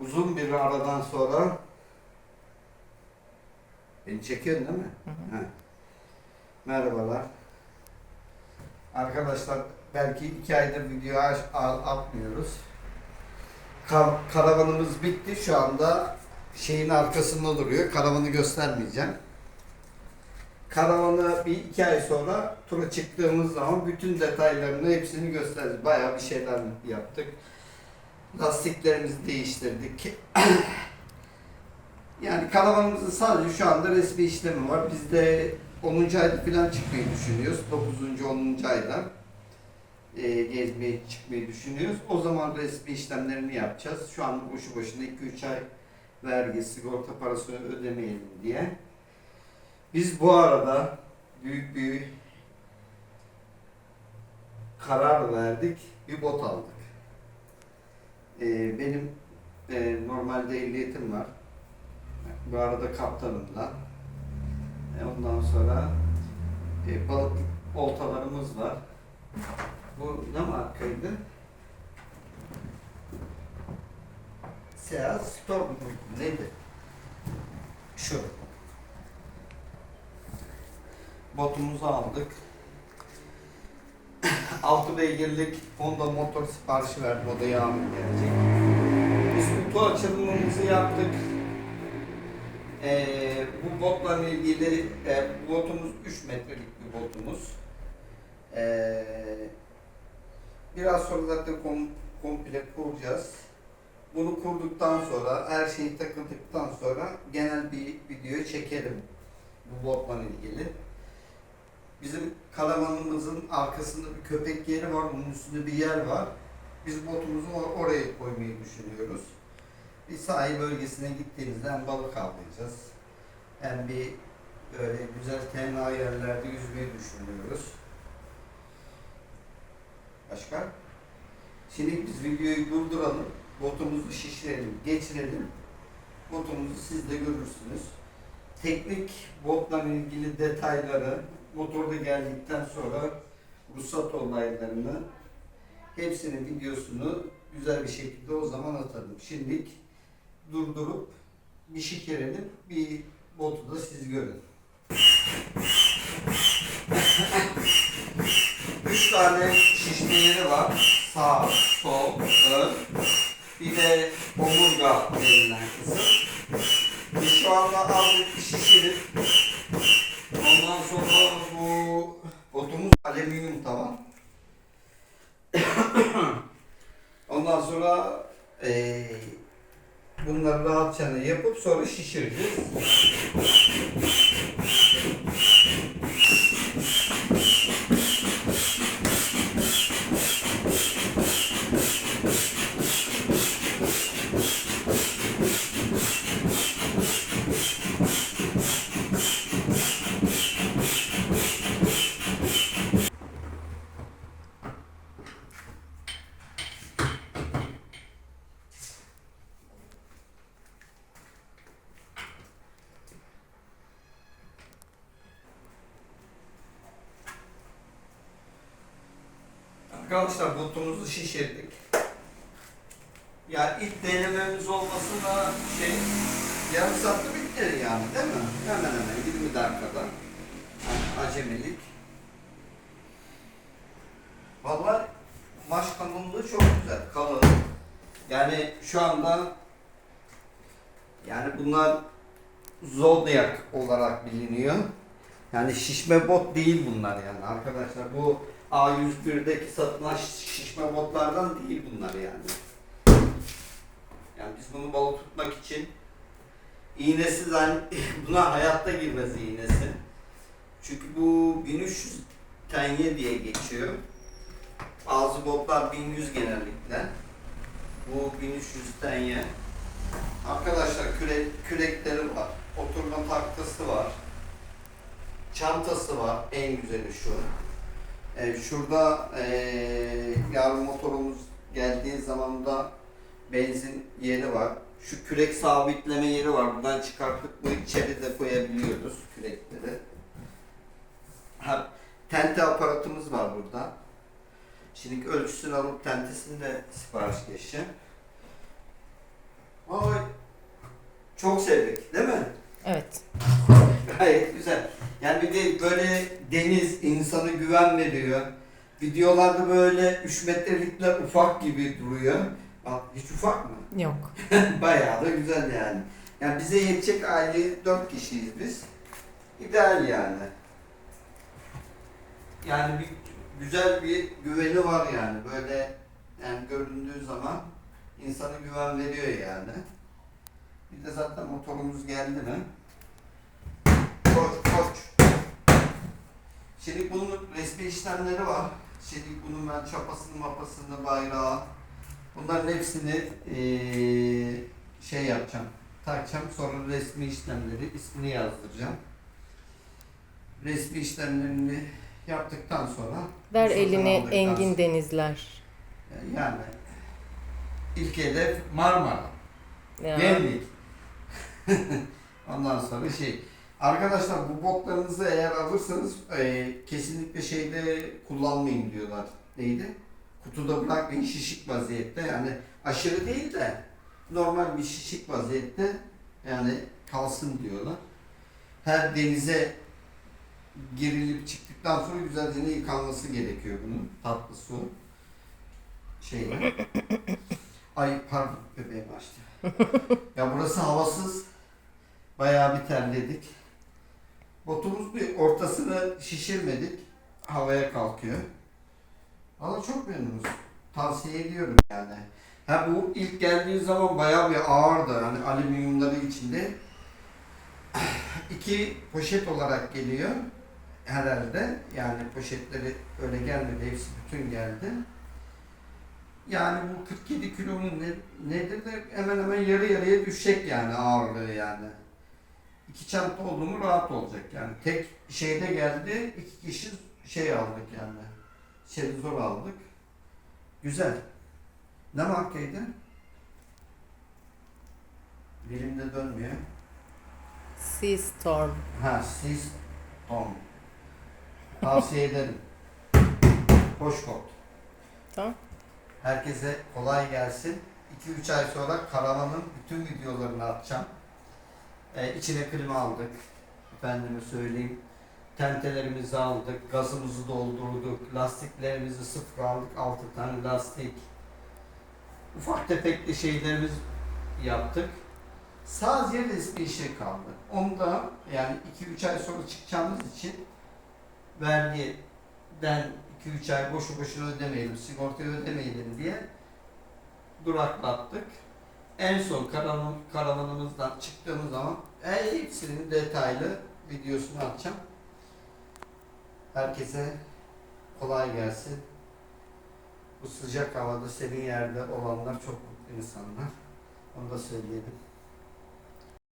Uzun bir aradan sonra Beni çekiyorsun değil mi? He. Merhabalar. Arkadaşlar belki iki aydır video atmıyoruz. Ka- karavanımız bitti. Şu anda şeyin arkasında duruyor. Karavanı göstermeyeceğim. Karavanı bir iki ay sonra tura çıktığımız zaman bütün detaylarını hepsini göstereceğiz. Bayağı bir şeyler yaptık. Lastiklerimizi değiştirdik. Yani karavanımızın sadece şu anda resmi işlemi var. Biz de 10. ayda falan çıkmayı düşünüyoruz. 9. 10. ayda e, gezmeye çıkmayı düşünüyoruz. O zaman resmi işlemlerini yapacağız. Şu anda boşu boşuna 2-3 ay vergi, sigorta parasını ödemeyelim diye. Biz bu arada büyük bir karar verdik. Bir bot aldık. E, benim e, normalde ehliyetim var. Bu arada kaptanımla. E, ondan sonra e, balık oltalarımız var. Bu ne markaydı? Seat Storm? Neydi? Şu. Botumuzu aldık. 6 beygirlik Honda motor siparişi verdim. O da yağmur gelecek. Biz kutu açılımımızı yaptık. Ee, bu botla ilgili e, botumuz 3 metrelik bir botumuz. Ee, biraz sonra zaten kom, komple kuracağız. Bunu kurduktan sonra, her şeyi takıldıktan sonra genel bir video çekelim bu botla ilgili. Bizim karavanımızın arkasında bir köpek yeri var, bunun üstünde bir yer var. Biz botumuzu or- oraya koymayı düşünüyoruz bir sahil bölgesine gittiğimizde hem balık avlayacağız hem bir böyle güzel tenha yerlerde yüzmeyi düşünüyoruz. Başka? Şimdi biz videoyu durduralım, botumuzu şişirelim, geçirelim. Botumuzu siz de görürsünüz. Teknik botla ilgili detayları motorda geldikten sonra ruhsat olaylarını hepsinin videosunu güzel bir şekilde o zaman atalım. Şimdilik durdurup bir şikerelim, bir botu da siz görün. Üç tane şişme yeri var. Sağ, sol, ön. Bir de omurga denilen kısım. Biz şu anda aldık şişirip ondan sonra bu botumuz alüminyum tavan. Ondan sonra eee bunları rahatça yapıp sonra şişireceğiz. Arkadaşlar botumuzu şişirdik. Ya ilk denememiz olmasına şey yarım saatte bitti yani değil mi? Hemen hemen 20 dakikada. Yani acemilik. Vallahi maş kalınlığı çok güzel. Kalın. Yani şu anda yani bunlar Zodiac olarak biliniyor. Yani şişme bot değil bunlar yani arkadaşlar. Bu A101'deki satılan şişme botlardan değil bunlar yani. Yani biz bunu balık tutmak için iğnesiz hani buna hayatta girmez iğnesi. Çünkü bu 1300 tenye diye geçiyor. Bazı botlar 1100 genellikle. Bu 1300 tenye. Arkadaşlar kürek, kürekleri var. Oturma tahtası var. Çantası var. En güzeli şu. Ee, şurada ee, yarın motorumuz geldiği zaman da benzin yeri var. Şu kürek sabitleme yeri var. Buradan çıkartıp bu içeri de koyabiliyoruz kürekleri. Ha, tente aparatımız var burada. Şimdi ölçüsünü alıp tentesini de sipariş geçeceğim. çok sevdik değil mi? Evet. Gayet güzel. Yani bir de böyle deniz insanı güven veriyor. Videolarda böyle 3 metrelikler ufak gibi duruyor. Bak hiç ufak mı? Yok. Bayağı da güzel yani. Yani bize yetecek aile 4 kişiyiz biz. İdeal yani. Yani bir güzel bir güveni var yani. Böyle yani göründüğü zaman insana güven veriyor yani. Bir de zaten motorumuz geldi mi? Koç koç. Şimdi bunun resmi işlemleri var. Şimdi bunun ben çapasını mapasını bayrağı bunların hepsini eee, şey yapacağım. Takacağım sonra resmi işlemleri ismini yazdıracağım. Resmi işlemlerini yaptıktan sonra Ver elini aldıktan Engin sonra- Denizler. yani ilk hedef Marmara. Ya. Gemlik. Ondan sonra şey. Arkadaşlar bu botlarınızı eğer alırsanız e, kesinlikle şeyde kullanmayın diyorlar. Neydi? Kutuda bırakmayın şişik vaziyette. Yani aşırı değil de normal bir şişik vaziyette yani kalsın diyorlar. Her denize girilip çıktıktan sonra güzelce yıkanması gerekiyor bunun. Tatlı su. Şeyle. Ay pardon bebeğim açtı. ya burası havasız. Bayağı bir terledik. Botumuz bir ortasını şişirmedik. Havaya kalkıyor. Valla çok memnunuz. Tavsiye ediyorum yani. Ha bu ilk geldiği zaman bayağı bir ağırdı. Hani alüminyumları içinde. İki poşet olarak geliyor herhalde. Yani poşetleri öyle gelmedi. Hepsi bütün geldi. Yani bu 47 kilonun ne, nedir de hemen hemen yarı yarıya düşecek yani ağırlığı yani. İki çanta oldu mu rahat olacak yani. Tek şeyde geldi, iki kişi şey aldık yani. Şerizor aldık. Güzel. Ne markaydı? Dilimde dönmüyor. Sea Storm. Ha, Sis Tom. Tavsiye ederim. Hoş kot. Tamam. Herkese kolay gelsin. 2-3 ay sonra karavanın bütün videolarını atacağım. Ee, içine klima aldık. Efendime söyleyeyim. Tentelerimizi aldık, gazımızı doldurduk, lastiklerimizi sıfır aldık, 6 tane lastik. Ufak tefek de şeylerimiz yaptık. Sadece resmi işe kaldı. Onu da yani 2-3 ay sonra çıkacağımız için vergiden 2-3 ay boşu boşuna ödemeyelim, sigortayı ödemeyelim diye duraklattık. En son karavan, karavanımızdan çıktığımız zaman hepsinin detaylı videosunu atacağım. Herkese kolay gelsin. Bu sıcak havada serin yerde olanlar çok mutlu insanlar. Onu da söyleyelim.